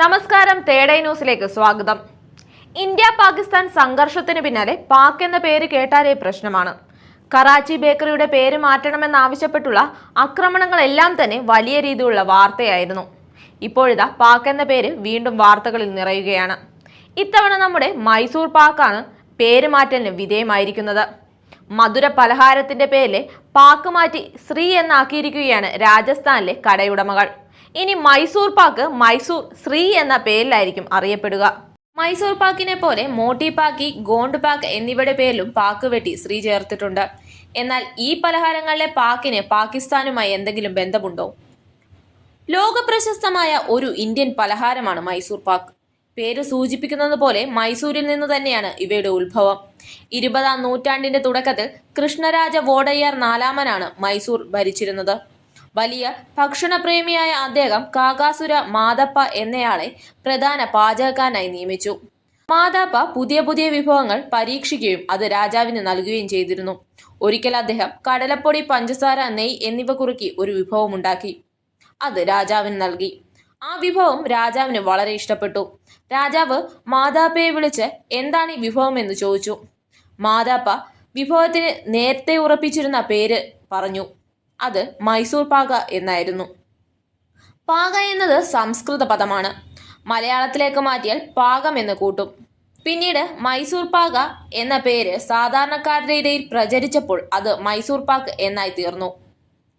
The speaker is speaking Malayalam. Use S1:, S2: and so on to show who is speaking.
S1: നമസ്കാരം തേടൈ ന്യൂസിലേക്ക് സ്വാഗതം. ഇന്ത്യ പാകിസ്ഥാൻ സംഘർഷത്തിന് പിന്നാലെ പാക് എന്ന പേര് കേട്ടാലേ പ്രശ്നമാണ്. കറാച്ചി ബേക്കറിയുടെ പേര് മാറ്റണമെന്നാവശ്യപ്പെട്ടുള്ള ആക്രമണങ്ങളെല്ലാം തന്നെ വലിയ രീതിയിലുള്ള വാർത്തയായിരുന്നു. ഇപ്പോഴിതാ പാക് എന്ന പേര് വീണ്ടും വാർത്തകളിൽ നിറയുകയാണ്. ഇത്തവണ നമ്മുടെ മൈസൂർ പാക്കാണ് പേര് മാറ്റലിന് വിധേയമായിരിക്കുന്നത്. മധുര പലഹാരത്തിന്റെ പേരിലെ പാക്ക് മാറ്റി ശ്രീ എന്നാക്കിയിരിക്കുകയാണ് രാജസ്ഥാനിലെ കടയുടമകൾ. ഇനി മൈസൂർ പാക്ക് മൈസൂർ ശ്രീ എന്ന പേരിലായിരിക്കും അറിയപ്പെടുക. മൈസൂർ പാക്കിനെ പോലെ മോട്ടി പാക്കി ഗോണ്ട് പാക്ക് എന്നിവയുടെ പേരിലും പാക്ക് വെട്ടി ശ്രീ ചേർത്തിട്ടുണ്ട്. എന്നാൽ ഈ പലഹാരങ്ങളിലെ പാക്കിന് പാകിസ്ഥാനുമായി എന്തെങ്കിലും ബന്ധമുണ്ടോ? ലോക പ്രശസ്തമായ ഒരു ഇന്ത്യൻ പലഹാരമാണ് മൈസൂർ പാക്ക്. പേര് സൂചിപ്പിക്കുന്നത് പോലെ മൈസൂരിൽ നിന്ന് തന്നെയാണ് ഇവയുടെ ഉത്ഭവം. ഇരുപതാം നൂറ്റാണ്ടിന്റെ തുടക്കത്തിൽ കൃഷ്ണരാജ വോഡയ്യാർ നാലാമനാണ് മൈസൂർ ഭരിച്ചിരുന്നത്. വലിയ ഭക്ഷണപ്രേമിയായ അദ്ദേഹം കാകാസുര മാതപ്പ എന്നയാളെ പ്രധാന പാചകക്കാരനായി നിയമിച്ചു. മാതാപ്പ പുതിയ പുതിയ വിഭവങ്ങൾ പരീക്ഷിക്കുകയും അത് രാജാവിന് നൽകുകയും ചെയ്തിരുന്നു. ഒരിക്കൽ അദ്ദേഹം കടലപ്പൊടി പഞ്ചസാര നെയ് എന്നിവ കുറുക്കി ഒരു വിഭവമുണ്ടാക്കി. അത് രാജാവിന് നൽകി. ആ വിഭവം രാജാവിന് വളരെ ഇഷ്ടപ്പെട്ടു. രാജാവ് മാതാപ്പയെ വിളിച്ച് എന്താണ് ഈ വിഭവം? എന്ന് ചോദിച്ചു. മാതാപ്പ വിഭവത്തിന് നേരത്തെ ഉറപ്പിച്ചിരുന്ന പേര് പറഞ്ഞു. അത് മൈസൂർ പാക എന്നായിരുന്നു. പാക എന്നത് സംസ്കൃത പദമാണ്. മലയാളത്തിലേക്ക് മാറ്റിയാൽ പാകം എന്ന് കൂട്ടും. പിന്നീട് മൈസൂർ പാക എന്ന പേര് സാധാരണക്കാരുടെ ഇടയിൽ പ്രചരിച്ചപ്പോൾ അത് മൈസൂർ പാക്ക് എന്നായി തീർന്നു.